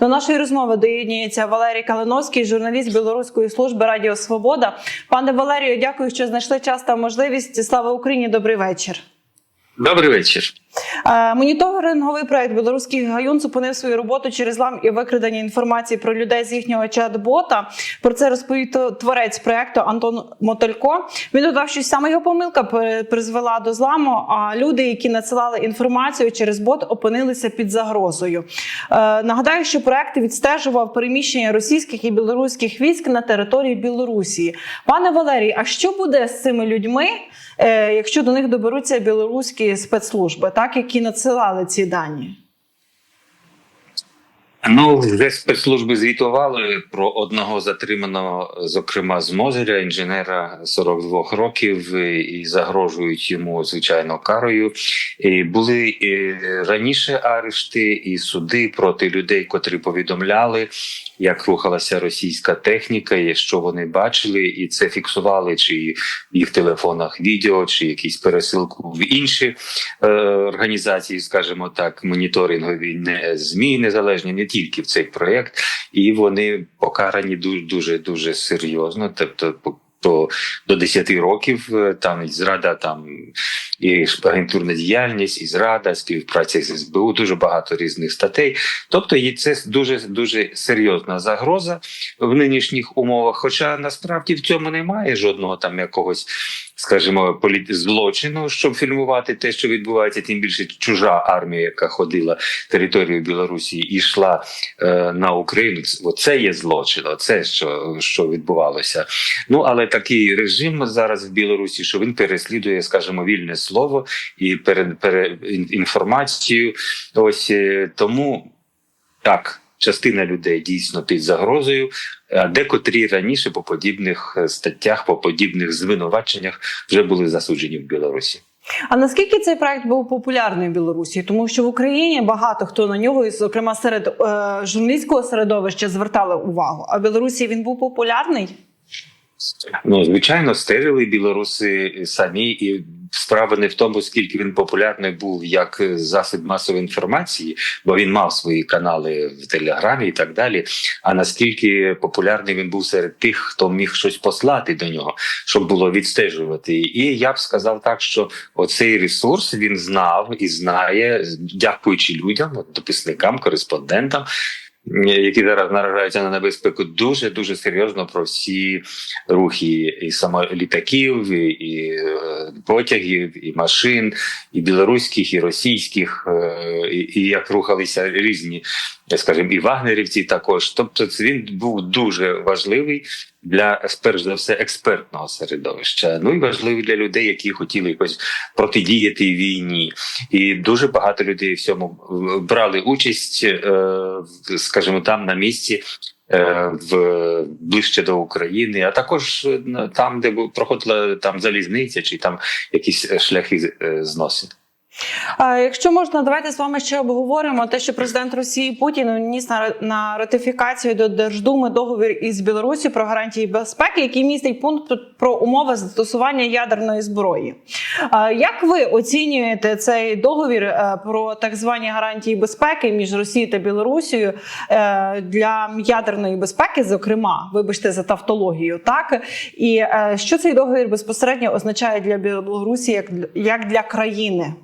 До нашої розмови доєднується Валерій Калиновський, журналіст Білоруської служби Радіо Свобода. Пане Валерію, дякую, що знайшли час та можливість. Слава Україні! Добрий вечір. Добрий вечір. Е, Моніторинговий проект Білоруський гаюн зупинив свою роботу через лам і викрадення інформації про людей з їхнього чат-бота. Про це розповів творець проекту Антон Мотолько. Він додав, що саме його помилка призвела до зламу. А люди, які надсилали інформацію через бот, опинилися під загрозою. Е, Нагадаю, що проект відстежував переміщення російських і білоруських військ на території Білорусі. Пане Валерій, а що буде з цими людьми, е, якщо до них доберуться білоруські спецслужби, так які надсилали ці дані? Ну, вже спецслужби звітували про одного затриманого, зокрема з Мозиря, інженера 42 років, і- і загрожують йому звичайно карою. І були і раніше арешти і суди проти людей, котрі повідомляли, як рухалася російська техніка, і що вони бачили, і це фіксували чи в їх телефонах відео, чи якісь пересилку в інші е, організації, скажімо так, моніторингові не змі незалежні, не тільки в цей проект, і вони покарані дуже дуже дуже серйозно. Тобто, то до 10 років е, там і зрада, там і агентурна діяльність, і зрада, співпраця з СБУ, дуже багато різних статей. Тобто, є це дуже дуже серйозна загроза в нинішніх умовах. Хоча насправді в цьому немає жодного там якогось скажімо, політ злочину, щоб фільмувати те, що відбувається, тим більше чужа армія, яка ходила територію Білорусі і йшла е, на Україну. Це- Оце є злочин, оце що, що відбувалося. Ну але такий режим зараз в Білорусі, що він переслідує, скажімо, вільне слово і пере, пере, інформацію. Ось е, тому так. Частина людей дійсно під загрозою, а декотрі раніше по подібних е, статтях, по подібних звинуваченнях вже були засуджені в Білорусі. А наскільки цей проект був популярний в Білорусі? Тому що в Україні багато хто на нього, і, зокрема серед е, журналістського середовища, звертали увагу. А в Білорусі він був популярний? Ну звичайно, стежили білоруси самі, і справа не в тому, скільки він популярний був як засіб масової інформації, бо він мав свої канали в телеграмі і так далі. А наскільки популярний він був серед тих, хто міг щось послати до нього, щоб було відстежувати. І я б сказав так, що оцей ресурс він знав і знає, дякуючи людям, дописникам, кореспондентам. Які зараз наражаються на небезпеку, дуже дуже серйозно про всі рухи і самолітаків, і, і е, потягів, і машин, і білоруських, і російських, е, і, і як рухалися різні, скажімо, і вагнерівці також. Тобто, він був дуже важливий для перш за все експертного середовища. Ну і важливий для людей, які хотіли якось протидіяти війні. І дуже багато людей в цьому брали участь, е, скажімо, там на місці. е, В ближче до України, а також е, там, де проходила там залізниця, чи там якісь шляхи зносин. А якщо можна, давайте з вами ще обговоримо те, що президент Росії Путін вніс на, ратифікацію до Держдуми договір із Білорусі про гарантії безпеки, який містить пункт про- умови застосування ядерної зброї. Як ви оцінюєте цей договір е, про так звані гарантії безпеки між Росією та Білорусією е, для ядерної безпеки, зокрема, вибачте за тавтологію, так і е, що цей договір безпосередньо означає для Білорусі як для країни?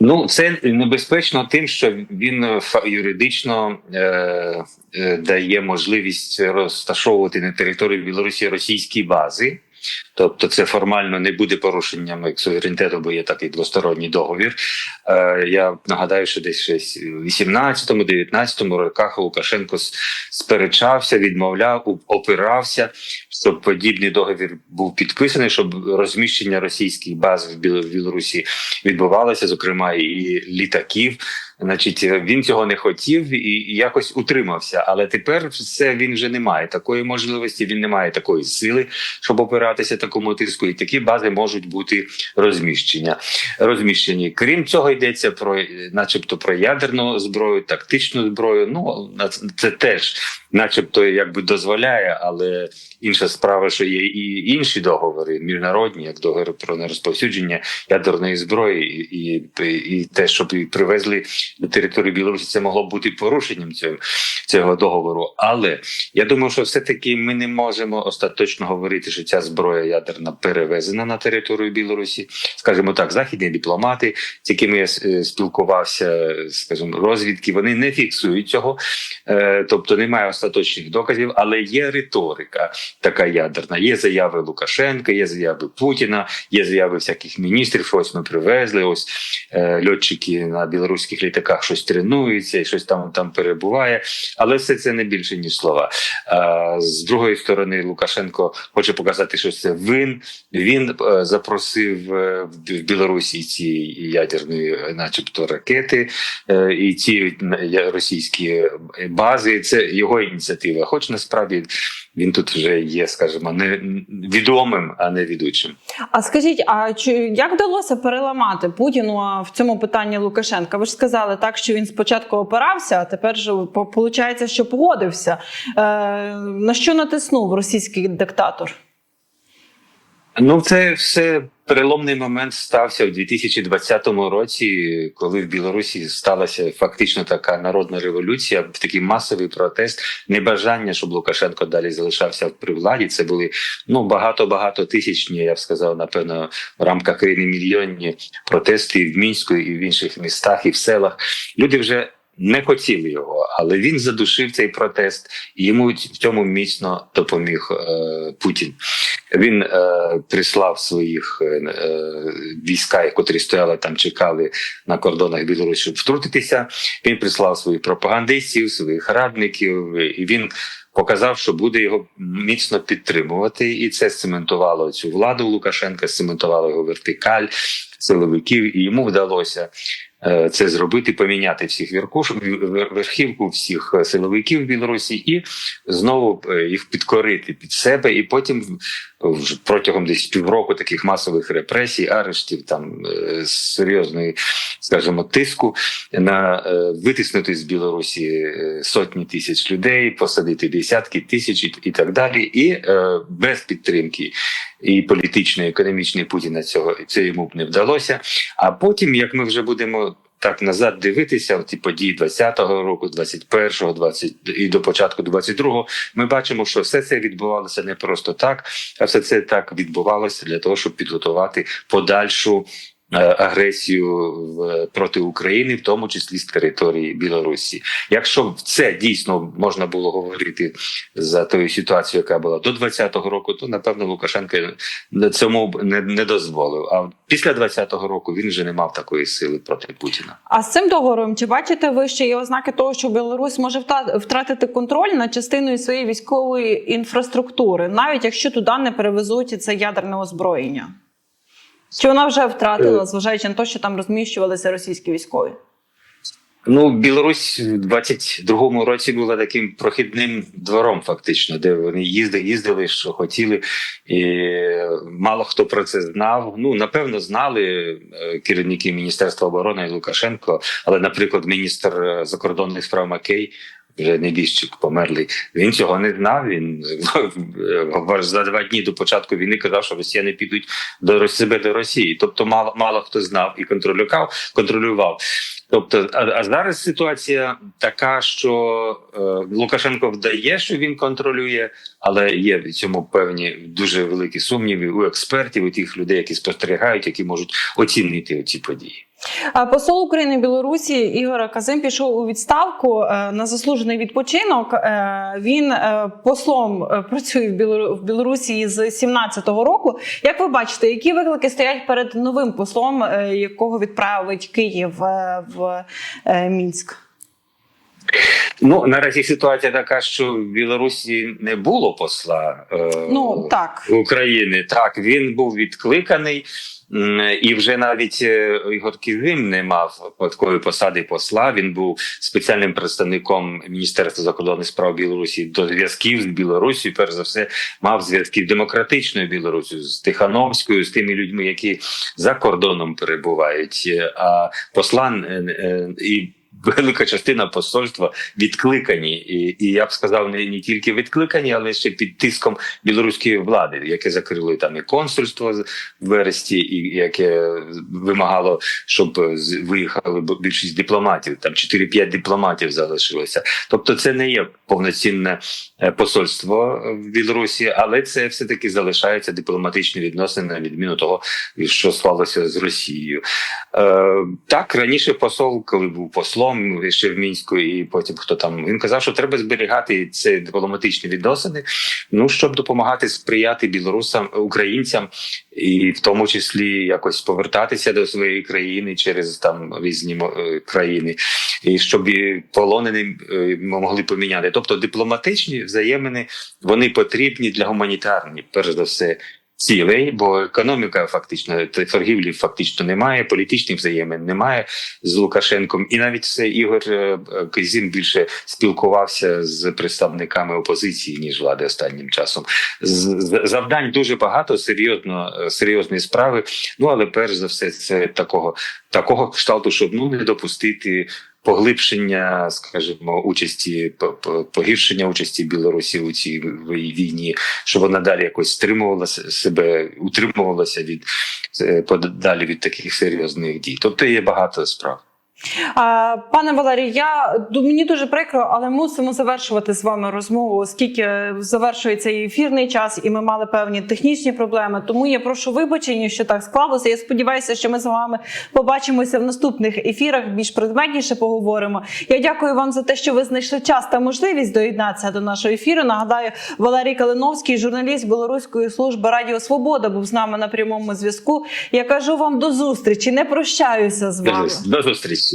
Ну, це небезпечно тим, що він е, юридично е, е, дає можливість розташовувати на території Білорусі російські бази. Тобто, це формально не буде порушенням суверенітету, бо є такий двосторонній договір. Е, я нагадаю, що десь щось 18-19 роках Лукашенко сперечався, відмовляв, опирався, щоб подібний договір був підписаний, щоб розміщення російських баз в Білорусі відбувалося, зокрема і літаків. Значить, він цього не хотів і якось утримався. Але тепер все він вже не має такої можливості, він не має такої сили, щоб опиратися такому тиску. І такі бази можуть бути розміщення розміщені. Крім цього, йдеться про, начебто, про ядерну зброю, тактичну зброю. Ну це- теж, начебто, якби дозволяє, але інша справа, що є і інші договори, міжнародні, як договір про нерозповсюдження ядерної зброї, і, і, і те, щоб привезли на територію Білорусі, це могло бути порушенням цього, цього договору. Але я думаю, що все-таки ми не можемо остаточно говорити, що ця зброя ядерна перевезена на територію Білорусі. Скажімо так, західні дипломати, з якими я е, спілкувався, скажімо, розвідки, вони не фіксують цього, Е, тобто немає остаточних доказів, але є риторика така ядерна. Є заяви Лукашенка, є заяви Путіна, є заяви всяких міністрів. Ось ми привезли. Ось е, льотчики на білоруських літаках щось тренуються і щось там там перебуває. Але все це не більше ніж слова. А, з другої сторони, Лукашенко хоче показати, що це він. Він е, запросив е, в Білорусі ці ядерні, начебто, ракети е, і ці російські бази. Це його ініціатива. Хоч насправді він тут вже є, скажімо, не відомим, а не ведучим. А скажіть, а чи як вдалося переламати Путіну в цьому питанні Лукашенка? Ви ж сказали так, що він спочатку опирався, а тепер же виходить, що погодився. Е, на що натиснув російський диктатор? Ну, це все переломний момент стався в 2020 році, коли в Білорусі сталася фактично така народна революція, такий масовий протест, небажання, щоб Лукашенко далі залишався при владі. Це були ну багато багато тисячні, я б сказав, напевно, в рамках країни мільйонні протести і в мінську, і в інших містах, і в селах. Люди вже. Не хотіли його, але він задушив цей протест, і йому в цьому міцно допоміг е, Путін. Він е, прислав своїх е, е, війська, котрі стояли там, чекали на кордонах Білорусі, щоб втрутитися. Він прислав своїх пропагандистів, своїх радників, і він показав, що буде його міцно підтримувати, і це сцементувало цю владу Лукашенка, сцементувало його вертикаль силовиків, і йому вдалося. е, Це зробити, поміняти всіх верхуш, верхівку всіх силовиків в Білорусі і знову е, їх підкорити під себе, і потім протягом десь півроку таких масових репресій, арештів, там е, серйозної, скажімо, тиску на е, витиснути з Білорусі е, сотні тисяч людей, посадити десятки тисяч і, так далі, і без підтримки і політичної, і економічної Путіна цього це йому б не вдалося. А потім, як ми вже будемо. Так назад дивитися, ті події 20-го року, 21-го, 20 і до початку 22-го, ми бачимо, що все це відбувалося не просто так, а все це так відбувалося для того, щоб підготувати подальшу агресію в, проти України, в тому числі з території Білорусі. Якщо це дійсно можна було говорити за тою ситуацією, яка була до 20-го року, то напевно Лукашенко цьому не, не дозволив. А після 20-го року він вже не мав такої сили проти Путіна. А з цим договором чи бачите ви ще є ознаки того, що Білорусь може втратити контроль над частиною своєї військової інфраструктури, навіть якщо туди не перевезуть це ядерне озброєння? Чи вона вже втратила, Е. зважаючи на те, що там розміщувалися російські військові? Ну, Білорусь в 22-му році була таким прохідним двором, фактично, де вони їздили, їздили, що хотіли, і мало хто про це знав. Ну напевно, знали е, керівники Міністерства оборони і Лукашенко, але, наприклад, міністр е, закордонних справ Макей. Вже небіжчик померлий. Він цього не знав. Він за два дні до початку війни казав, що росіяни підуть до себе до Росії. Тобто, мало мало хто знав і контролював, контролював. Тобто, а, а зараз ситуація така, що е, Лукашенко вдає, що він контролює, але є в цьому певні дуже великі сумніви у експертів, у тих людей, які спостерігають, які можуть оцінити ці події. А Посол України в Білорусі Ігор Казим пішов у відставку е, на заслужений відпочинок. Е, Він е, послом е, працює в Білорусі з 17-го року. Як ви бачите, які виклики стоять перед новим послом, е, якого відправить Київ е, в е, Мінськ? Ну наразі ситуація така, що в Білорусі не було посла е, Ну так. України. Так він був відкликаний. І вже навіть е, Ігор Кізим не мав такої посади посла. Він був спеціальним представником Міністерства закордонних справ Білорусі до зв'язків з Білорусі. Перш за все, мав зв'язки з демократичною Білорусі, з Тихановською, з тими людьми, які за кордоном перебувають. Е, А посла е, е, і велика частина посольства відкликані, і, і я б сказав, не, не тільки відкликані, але ще під тиском білоруської влади, яке закрили там і консульство в вересті, і яке вимагало, щоб виїхали більшість дипломатів. Там 4-5 дипломатів залишилося. Тобто, це не є повноцінне е, посольство в Білорусі, але це все таки залишаються дипломатичні відносини на відміну того, що склалося з Росією. Е, так раніше посол, коли був послом ще в мінську, і потім хто там він казав, що треба зберігати ці дипломатичні відносини. Ну щоб допомагати сприяти білорусам, українцям, і в тому числі якось повертатися до своєї країни через там різні е, країни, і щоб полонені е, могли поміняти. Тобто дипломатичні взаємини вони потрібні для гуманітарні, перш за все. Цілей, бо економіка фактично торгівлі фактично немає, політичних взаємин немає з Лукашенком, і навіть це Ігор е, е, Кизін більше спілкувався з представниками опозиції ніж влади останнім часом. Завдань дуже багато, серйозно е, серйозні справи. Ну але перш за все, це такого такого кшталту, щоб ну не допустити. Поглибшення, скажімо, участі по- по- погіршення участі Білорусі у цій війні, щоб вона далі якось стримувала себе, утримувалася від е, подалі від таких серйозних дій. Тобто є багато справ. Пане Валерій, я мені дуже прикро, але мусимо завершувати з вами розмову, оскільки завершується і ефірний час, і ми мали певні технічні проблеми. Тому я прошу вибачення, що так склалося. Я сподіваюся, що ми з вами побачимося в наступних ефірах. Більш предметніше поговоримо. Я дякую вам за те, що ви знайшли час та можливість доєднатися до нашого ефіру. Нагадаю, Валерій Калиновський, журналіст Білоруської служби Радіо Свобода, був з нами на прямому зв'язку. Я кажу вам до зустрічі. Не прощаюся з вами. До зустрічі.